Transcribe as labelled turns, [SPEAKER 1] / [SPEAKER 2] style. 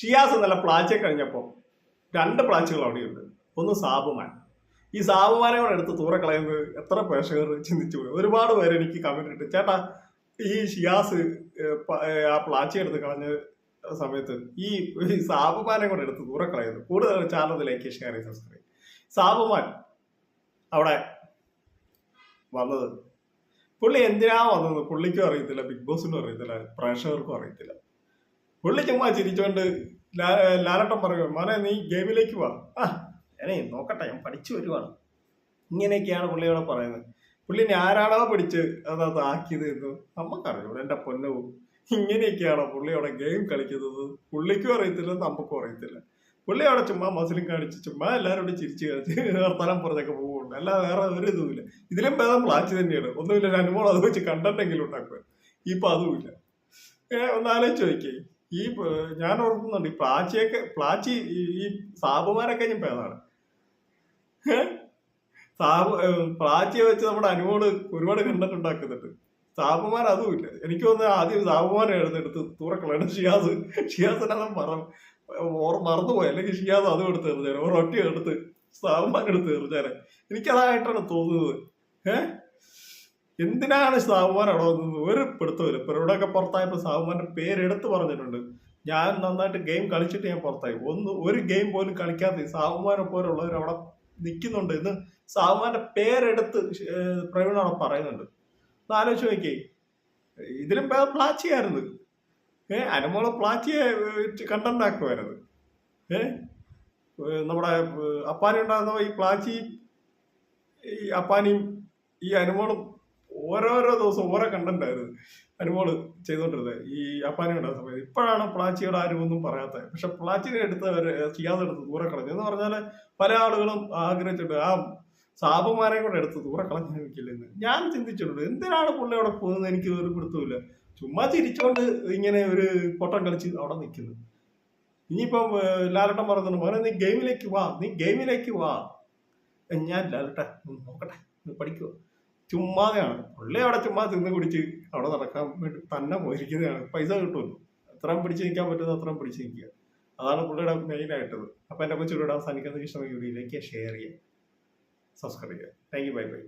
[SPEAKER 1] ഷിയാസ് നല്ല പ്ലാച്ചെ കഴിഞ്ഞപ്പോൾ രണ്ട് പ്ലാച്ചുകൾ അവിടെയുണ്ട്. ഒന്ന് സാബുമാൻ. ഈ സാബുമാനെ കൂടെ എടുത്ത് തൂറെ കളയുന്നത് എത്ര പ്രേക്ഷകർ ചിന്തിച്ചു പോയി. ഒരുപാട് പേര് എനിക്ക് കമന്റ് ഇട്ട് ചേട്ടാ ഈ ഷിയാസ് ആ പ്ലാച്ചി എടുത്ത് കളഞ്ഞ സമയത്ത് ഈ സാബുമാനെ കൂടെ എടുത്ത് കളയുന്നത് കൂടുതൽ ചാനലിലേക്ക് ഷെയർ ചെയ്ത് സബ്സ്ക്രൈബ് സാബുമാൻ അവിടെ വന്നത്. പുള്ളി എന്തിനാ വന്നത്? പുള്ളിക്കും അറിയത്തില്ല ബിഗ് ബോസിനും അറിയത്തില്ല പ്രേക്ഷകർക്കും അറിയത്തില്ല. പുള്ളി ചുമ്മാ ചിരിച്ചോണ്ട് ലാലട്ടം പറയുക പറയും മോനെ നീ ഗെയിമിലേക്ക് വാ. ആ ഞാനേ നോക്കട്ടെ ഞാൻ പഠിച്ചു വരുവാണ്. ഇങ്ങനെയൊക്കെയാണ് പുള്ളിയോടെ പറയുന്നത്. പുള്ളിനെ ആരാണോ പിടിച്ച് അതത് ആക്കിയത് എന്ന് നമുക്കറിയൂ എന്റെ പൊന്നവും ഇങ്ങനെയൊക്കെയാണോ പുള്ളിയോടെ ഗെയിം കളിക്കുന്നത്? പുള്ളിക്കും അറിയത്തില്ല നമുക്കും അറിയത്തില്ല. പുള്ളി അവിടെ ചുമ്മാ മസിലും കാണിച്ച് ചുമ്മാ എല്ലാവരോടും ചിരിച്ച് കളിച്ച് വർത്തമാനം പുറത്തൊക്കെ പോകുള്ളൂ അല്ലാതെ വേറെ ഒരു ഇതുമില്ല. ഇതിലും ഭേദം പ്ലാച്ച് തന്നെയാണ്. ഒന്നുമില്ല ഒരു അനുഭവം അത് വെച്ച് കണ്ടെങ്കിലും ഉണ്ടാക്കുക ഇപ്പൊ അതുമില്ല. ഒന്ന് ആലോചിച്ച് നോക്കിയേ. ഈ ഞാൻ ഓർക്കുന്നുണ്ട് ഈ പ്ലാച്ചിയൊക്കെ പ്ലാച്ചി ഈ സാബുമാരൊക്കെ ഞാൻ പേതാണ്? സാബു പ്ലാച്ചിയെ വെച്ച് നമ്മുടെ അനുമോട് ഒരുപാട് കണ്ടന്റ് ഉണ്ടാക്കുന്നുണ്ട്. സാബുമാർ അതുമില്ല എനിക്ക് തോന്നുന്നു ആദ്യം സാബുമാരെ എടുത്തെടുത്ത് തുറക്കളാണ് ഷിയാസ് ഷിയാസിനെ മറ ഓർ മറന്നുപോയി. അല്ലെങ്കിൽ ഷിയാസ് അതും എടുത്ത് എറിഞ്ഞാൽ ഒറ്റ എടുത്ത് സാബുമാരെടുത്ത് എറിഞ്ഞാൽ എനിക്കതായിട്ടാണ് തോന്നുന്നത്. ഏ എന്തിനാണ് സാവുമാൻ അവിടെ വന്നത്? ഒരു പിടുത്തമില്ല ഇപ്പൊ ഇവിടെയൊക്കെ പുറത്തായപ്പോ സാബുമാന്റെ പേരെടുത്ത് പറഞ്ഞിട്ടുണ്ട്. ഞാൻ നന്നായിട്ട് ഗെയിം കളിച്ചിട്ട് ഞാൻ പുറത്തായി. ഒന്ന് ഒരു ഗെയിം പോലും കളിക്കാത്ത സാവുമാനെ പോലുള്ളവർ അവിടെ നിൽക്കുന്നുണ്ട് എന്ന് സാവുമാന്റെ പേരെടുത്ത് പ്രവീൺ അവിടെ പറയുന്നുണ്ട്. ആലോചിച്ച് നോക്കിയേ. ഇതിലും പ്ലാച്ചി പ്ലാച്ചിയായിരുന്നു. ഏ അനുമോളെ പ്ലാച്ചിയെ കണ്ടന്റ് ആക്കുമായിരുന്നു ഏ നമ്മുടെ അപ്പാനി ഉണ്ടാകുന്ന ഈ പ്ലാച്ചി ഈ അപ്പാനിയും ഈ അനുമോളും ഓരോരോ ദിവസം ഓരോ കണ്ടന്റ് ആയിരുന്നു. അനുമോൾ ചെയ്തോണ്ടിരുന്നത് ഈ അപ്പാനെ ഉണ്ടായ സമയത്ത്. ഇപ്പോഴാണ് പ്ലാച്ചിയുടെ ആരും ഒന്നും പറയാത്തത്. പക്ഷെ പ്ലാച്ചിനെ എടുത്ത് അവർ ചെയ്യാതെ എടുത്ത് ദൂരെ കളഞ്ഞു എന്ന് പറഞ്ഞാൽ പല ആളുകളും ആഗ്രഹിച്ചിട്ടുണ്ട്. ആ സാബുമാരെ കൂടെ എടുത്ത് ദൂരെ കളഞ്ഞു നിൽക്കില്ലെന്ന് ഞാൻ ചിന്തിച്ചിട്ടുണ്ട്. എന്തിനാണ് പുള്ളി അവിടെ പോകുന്നത്? എനിക്ക് ഒരു പിടുത്തമില്ല ചുമ്മാ ചിരിച്ചോണ്ട് ഇങ്ങനെ ഒരു പൊട്ടം കളിച്ച് അവിടെ നിൽക്കുന്നു. ഇനിയിപ്പം ലാലട്ടൻ പറയുന്നുണ്ട് മോനെ നീ ഗെയിമിലേക്ക് വാ. നീ ഗെയിമിലേക്ക് വാ. ഞാൻ ലാലട്ടെ നോക്കട്ടെ. നീ പഠിക്കുവോ. ചുമ്മാതെയാണ്. പുള്ളി അവിടെ ചുമ്മാ തിന്ന് കുടിച്ച് അവിടെ നടക്കാൻ വേണ്ടി തന്നെ പോയിരിക്കുന്നതാണ് പൈസ കിട്ടുമല്ലോ. എത്രയും പിടിച്ച് നിൽക്കാൻ പറ്റുന്ന അത്രയും പിടിച്ച് നിൽക്കുക. അതാണ് പുള്ളിയുടെ മെയിൻ ആയിട്ടത് അപ്പം എന്റെ കൊച്ചുകൂടെ അവസാനിക്കുന്ന ഇഷ്ടമെങ്കിൽ വീഡിയോയിലേക്ക് ഷെയർ ചെയ്യുക. സബ്സ്ക്രൈബ് ചെയ്യുക. Thank you bye bye